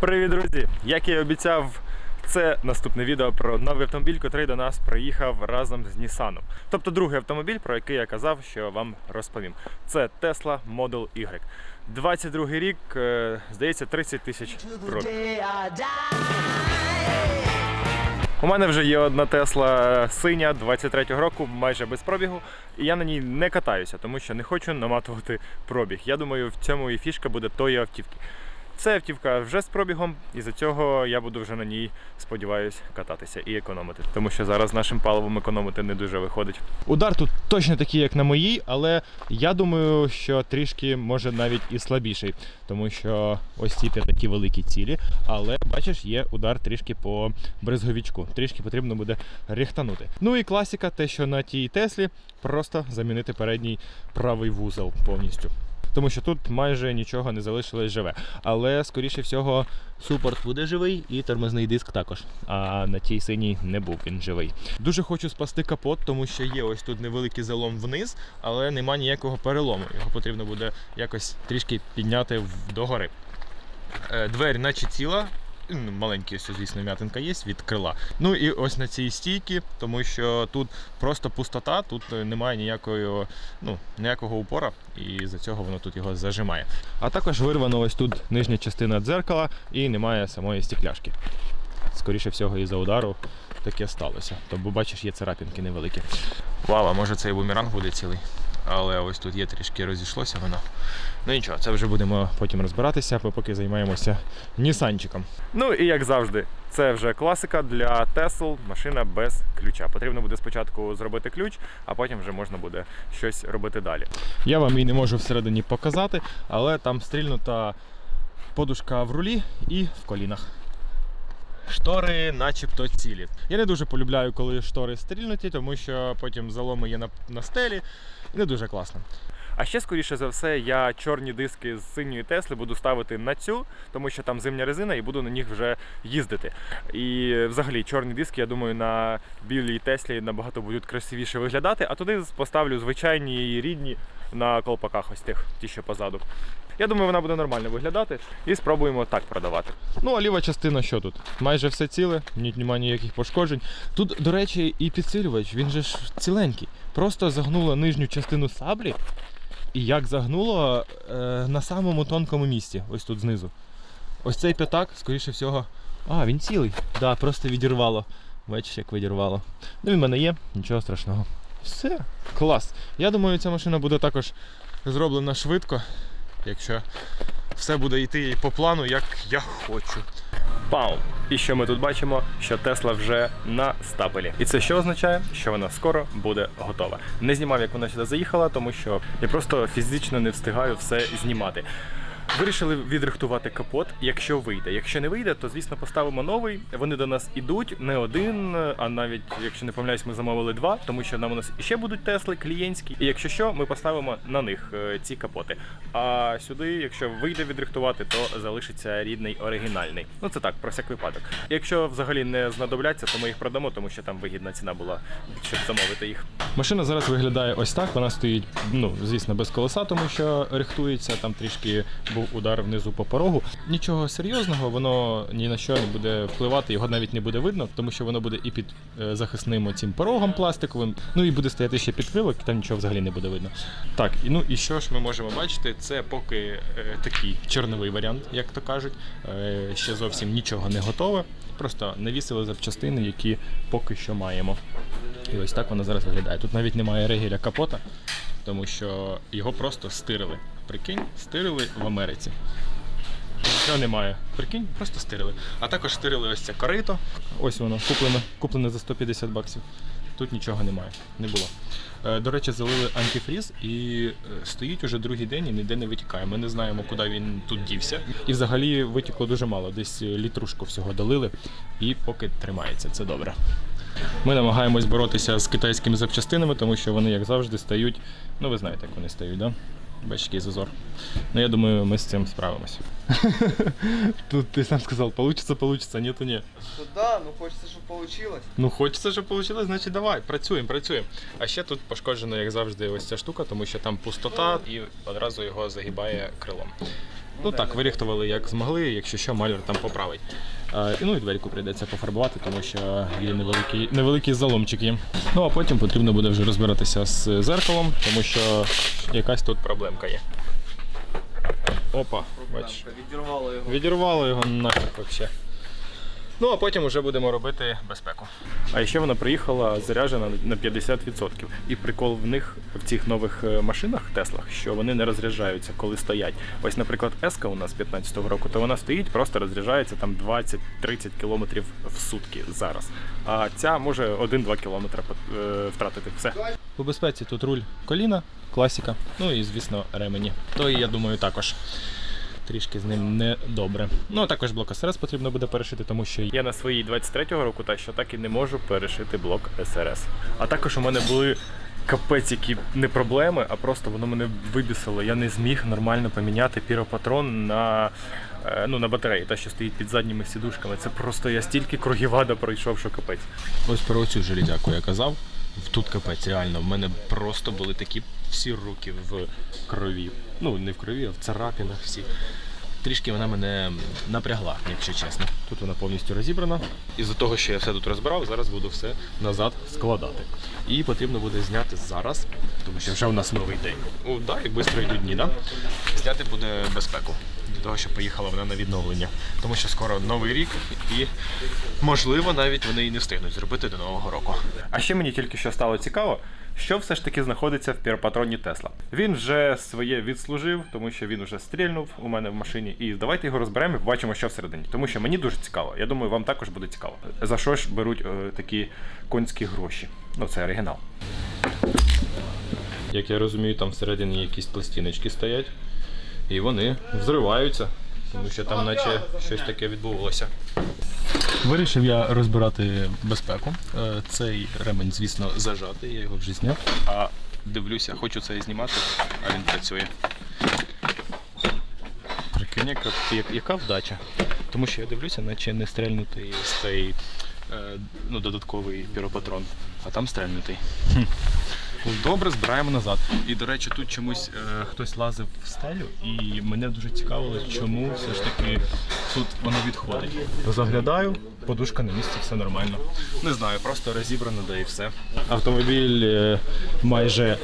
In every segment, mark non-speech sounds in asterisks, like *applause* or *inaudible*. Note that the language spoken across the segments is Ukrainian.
Привіт, друзі! Як я і обіцяв, це наступне відео про новий автомобіль, який до нас приїхав разом з Nissan. Тобто другий автомобіль, про який я казав, що вам розповім. Це Tesla Model Y. 22 рік, е, здається, 30 тисяч пробіг. У мене вже є одна Тесла синя 23-го року, майже без пробігу, і я на ній не катаюся, тому що не хочу наматувати пробіг. Я думаю, в цьому і фішка буде тої автівки. Це автівка вже з пробігом, і за цього я буду вже на ній, сподіваюсь, кататися і економити. Тому що зараз нашим паливом економити не дуже виходить. Удар тут точно такий, як на моїй, але я думаю, що трішки може навіть і слабіший, тому що ось ці такі великі цілі. Але бачиш, є удар трішки по брезговічку. Трішки потрібно буде рихтанути. Ну і класика, те, що на тій Теслі просто замінити передній правий вузол повністю. Тому що тут майже нічого не залишилось живе. Але, скоріше всього, супорт буде живий і тормозний диск також. А на тій синій не був він живий. Дуже хочу спасти капот, тому що є ось тут невеликий залом вниз, але нема ніякого перелому. Його потрібно буде якось трішки підняти догори. Е, Двері наче ціла. Маленькі, звісно, м'ятинка є від крила. Ну і ось на цій стійці, тому що тут просто пустота, тут е, немає ніякої, ну, ніякого упора, і за цього воно тут його зажимає. А також вирвано ось тут нижня частина дзеркала і немає самої стекляшки. Скоріше всього, із-за удару таке сталося. Тобто, бачиш, є царапінки невеликі. Вау, а може цей бумеранг буде цілий. Але ось тут є трішки розійшлося воно. Ну нічого, це вже будемо потім розбиратися, бо поки займаємося Нісанчиком. Ну і як завжди, це вже класика для Tesla, машина без ключа. Потрібно буде спочатку зробити ключ, а потім вже можна буде щось робити далі. Я вам її не можу всередині показати, але там стрільнута подушка в рулі і в колінах. Штори начебто цілі. Я не дуже полюбляю, коли штори стрільнуті, тому що потім заломи є на, на стелі. Не дуже класно. А ще, скоріше за все, я чорні диски з синьої Тесли буду ставити на цю, тому що там зимня резина і буду на них вже їздити. І взагалі чорні диски, я думаю, на білій Теслі набагато будуть красивіше виглядати, а туди поставлю звичайні рідні на колпаках, ось тих, ті, що позаду. Я думаю, вона буде нормально виглядати і спробуємо так продавати. Ну, а ліва частина що тут? Майже все ціле, немає ніяких пошкоджень. Тут, до речі, і підсилювач, він же ж ціленький. Просто загнуло нижню частину саблі. І як загнуло е, на самому тонкому місці, ось тут знизу. Ось цей п'ятак, скоріше всього. А, він цілий. Так, да, просто відірвало. Бачиш, як відірвало. Ну, він в мене є, нічого страшного. Все, клас. Я думаю, ця машина буде також зроблена швидко, якщо все буде йти по плану, як я хочу. Пау! І що ми тут бачимо? Що Тесла вже на стапелі. І це що означає? Що вона скоро буде готова. Не знімав, як вона сюди заїхала, тому що я просто фізично не встигаю все знімати. Вирішили відрихтувати капот, якщо вийде. Якщо не вийде, то звісно поставимо новий. Вони до нас ідуть не один, а навіть якщо не помиляюсь, ми замовили два, тому що нам у нас іще будуть Тесли клієнтські. І якщо що, ми поставимо на них е, ці капоти. А сюди, якщо вийде відрихтувати, то залишиться рідний оригінальний. Ну це так, про всяк випадок. Якщо взагалі не знадобляться, то ми їх продамо, тому що там вигідна ціна була, щоб замовити їх. Машина зараз виглядає ось так. Вона стоїть, ну звісно, без колеса, тому що рихтується. Там трішки був удар внизу по порогу. Нічого серйозного, воно ні на що не буде впливати, його навіть не буде видно, тому що воно буде і під е, захисним цим порогом пластиковим. Ну і буде стояти ще підкрилок, там нічого взагалі не буде видно. Так, і ну і що ж ми можемо бачити? Це поки е, такий чорновий варіант, як то кажуть. Е, ще зовсім нічого не готове. Просто навісили запчастини, які поки що маємо. І ось так воно зараз виглядає. Тут навіть немає регеля капота, тому що його просто стирили. Прикинь, стирили в Америці. Нічого немає. Прикинь, просто стирили. А також стирили ось це корито. Ось воно, куплене, куплене за 150 баксів. Тут нічого немає, не було. Е, До речі, залили антифріз і е, стоїть уже другий день і ніде не витікає. Ми не знаємо, куди він тут дівся. І взагалі витікло дуже мало. Десь е, літрушку всього долили, і поки тримається, це добре. Ми намагаємось боротися з китайськими запчастинами, тому що вони, як завжди, стають. Ну, ви знаєте, як вони стають, да? Бачиш, який зазор. Ну, я думаю, ми з цим справимося. *laughs* Тут ти сам сказав, получится, получится, ні, то ні. Ну да, ну хочеться, щоб вийшло. Ну, хочеться, щоб вийшло, значить давай, працюємо, працюємо. А ще тут пошкоджена, як завжди, ось ця штука, тому що там пустота і одразу його загибає крилом. Ну так, виріхтували як змогли, якщо що, маляр там поправить. Е, ну і дверку прийдеться пофарбувати, тому що є невеликий, невеликий заломчик є. Ну а потім потрібно буде вже розбиратися з зеркалом, тому що якась тут проблемка є. Опа, бачиш. Відірвало його. Відірвало його нафіг взагалі. Ну, а потім вже будемо робити безпеку. А ще вона приїхала заряджена на 50%. І прикол в них в цих нових е, машинах Теслах, що вони не розряджаються, коли стоять. Ось, наприклад, Еска у нас 15-го року, то вона стоїть, просто розряджається там 20-30 км в сутки зараз. А ця може 1-2 км е, втратити. Все. У безпеці тут руль коліна, класіка. Ну і, звісно, ремені. То і я думаю також трішки з ним не добре. Ну а також блок СРС потрібно буде перешити, тому що я на своїй 23-го року та що так і не можу перешити блок СРС. А також у мене були капець, які не проблеми, а просто воно мене вибісило. Я не зміг нормально поміняти піропатрон на. е, Ну, на батареї, та що стоїть під задніми сідушками. Це просто я стільки кругівада пройшов, що капець. Ось про цю железяку я казав. Тут капець, реально, в мене просто були такі всі руки в крові. Ну, не в крові, а в царапінах всі. Трішки вона мене напрягла, якщо чесно. Тут вона повністю розібрана. Із-за того, що я все тут розбирав, зараз буду все назад складати. І потрібно буде зняти зараз, тому що вже у нас новий день. О, да, як швидко йдуть дні, да? Зняти буде безпеку. Того, щоб поїхала вона на відновлення. Тому що скоро новий рік і можливо навіть вони і не встигнуть зробити до нового року. А ще мені тільки що стало цікаво, що все ж таки знаходиться в піропатроні Тесла. Він вже своє відслужив, тому що він вже стрільнув у мене в машині. І давайте його розберемо і побачимо, що всередині. Тому що мені дуже цікаво. Я думаю, вам також буде цікаво. За що ж беруть е, такі конські гроші? Ну, це оригінал. Як я розумію, там всередині якісь пластиночки стоять, і вони взриваються, тому що там наче щось таке відбувалося. Вирішив я розбирати безпеку. Е, Цей ремень, звісно, зажатий, я його вже зняв. А дивлюся, хочу це знімати, а він працює. Прикинь, яка, яка вдача. Тому що я дивлюся, наче не стрельнутий цей е, ну, додатковий піропатрон, а там стрельнутий. Ну, Добре, збираємо назад. І до речі, тут чомусь е, хтось лазив в стелю, і мене дуже цікавило, чому все ж таки тут воно відходить. Заглядаю, подушка на місці, все нормально. Не знаю, просто розібрано, да і все. Автомобіль е, майже,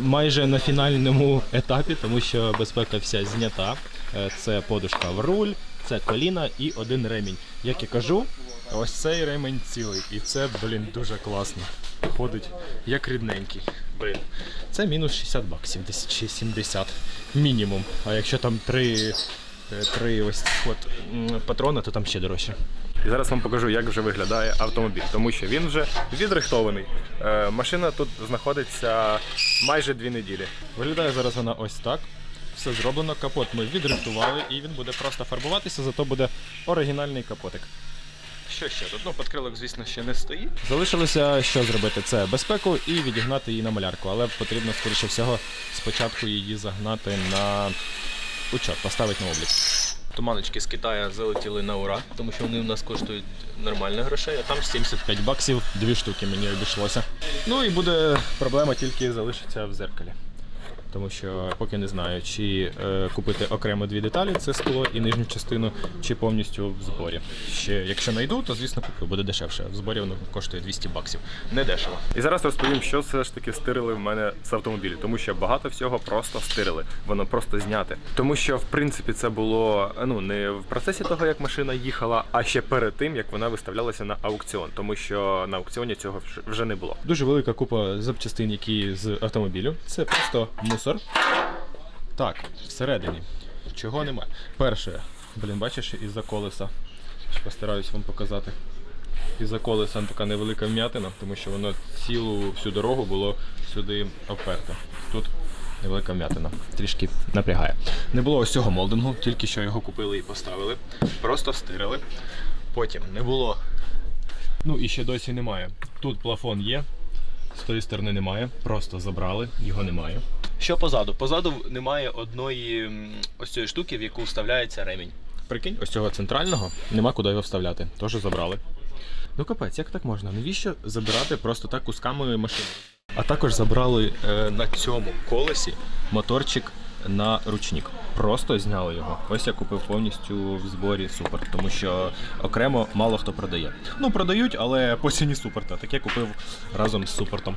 майже на фінальному етапі, тому що безпека вся знята. Е, Це подушка в руль, це коліна і один ремінь. Як я кажу, ось цей ремень цілий, і це, блін, дуже класно. Ходить як рідненький. Блін. Це мінус 60 баксів, десь чи 70 мінімум. А якщо там три, е, три ось от патрона, то там ще дорожче. І зараз вам покажу, як вже виглядає автомобіль, тому що він вже відрихтований. Е, машина тут знаходиться майже дві неділі. Виглядає зараз вона ось так. Все зроблено, капот ми відрихтували і він буде просто фарбуватися, зато буде оригінальний капотик. Що ще тут? Ну, подкрилок, звісно, ще не стоїть. Залишилося що зробити? Це безпеку і відігнати її на малярку, але потрібно, скоріше всього, спочатку її загнати на учет, поставити на облік. Туманочки з Китаю залетіли на ура, тому що вони у нас коштують нормально грошей, а там 75 баксів, дві штуки мені обійшлося. Ну і буде проблема тільки залишиться в зеркалі. Тому що поки не знаю, чи е, купити окремо дві деталі, це скло і нижню частину, чи повністю в зборі. Ще якщо знайду, то звісно куплю, буде дешевше. В зборі воно коштує 200 баксів. Не дешево. І зараз розповім, що все ж таки стирили в мене з автомобілі, тому що багато всього просто стирили. Воно просто зняте. Тому що в принципі це було ну не в процесі того, як машина їхала, а ще перед тим, як вона виставлялася на аукціон, тому що на аукціоні цього вже- не було. Дуже велика купа запчастин, які з автомобілю. Це просто мусор. Так, всередині. Чого немає? Перше, блін, бачиш, із-за колеса. Постараюсь вам показати. Із-за колеса така невелика вм'ятина, тому що воно цілу всю дорогу було сюди оперте. Тут невелика вм'ятина. Трішки напрягає. Не було ось цього молдингу, тільки що його купили і поставили. Просто стирили. Потім не було. Ну і ще досі немає. Тут плафон є, з тої сторони немає, просто забрали, його немає. Що позаду? Позаду немає одної ось цієї штуки, в яку вставляється ремінь. Прикинь, ось цього центрального нема куди його вставляти. Тож забрали. Ну капець, як так можна? Навіщо забирати просто так кусками машини? А також забрали е, на цьому колесі моторчик на ручник. Просто зняли його. Ось я купив повністю в зборі супер, тому що окремо мало хто продає. Ну, продають, але по ціні суперта. Таке купив разом з супертом.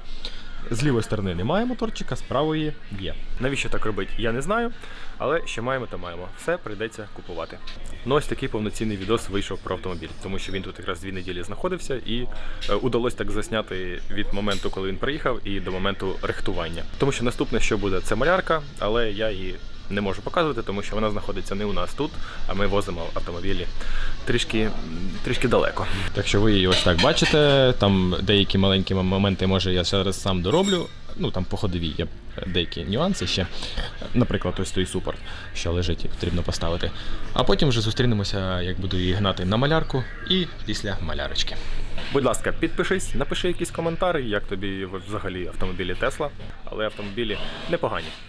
З лівої сторони немає моторчика, з правої є. Навіщо так робити? Я не знаю, але що маємо, то маємо. Все прийдеться купувати. Ну ось такий повноцінний відос вийшов про автомобіль, тому що він тут якраз дві неділі знаходився і е, удалось так засняти від моменту, коли він приїхав, і до моменту рихтування. Тому що наступне, що буде, це малярка, але я її не можу показувати, тому що вона знаходиться не у нас тут, а ми возимо автомобілі трішки, трішки далеко. Так що ви її ось так бачите. Там деякі маленькі моменти, може, я зараз сам дороблю. Ну там по ходовій є деякі нюанси ще. Наприклад, ось той супорт, що лежить, і потрібно поставити. А потім вже зустрінемося, як буду її гнати на малярку і після малярочки. Будь ласка, підпишись, напиши якийсь коментар, як тобі взагалі автомобілі Тесла, але автомобілі непогані.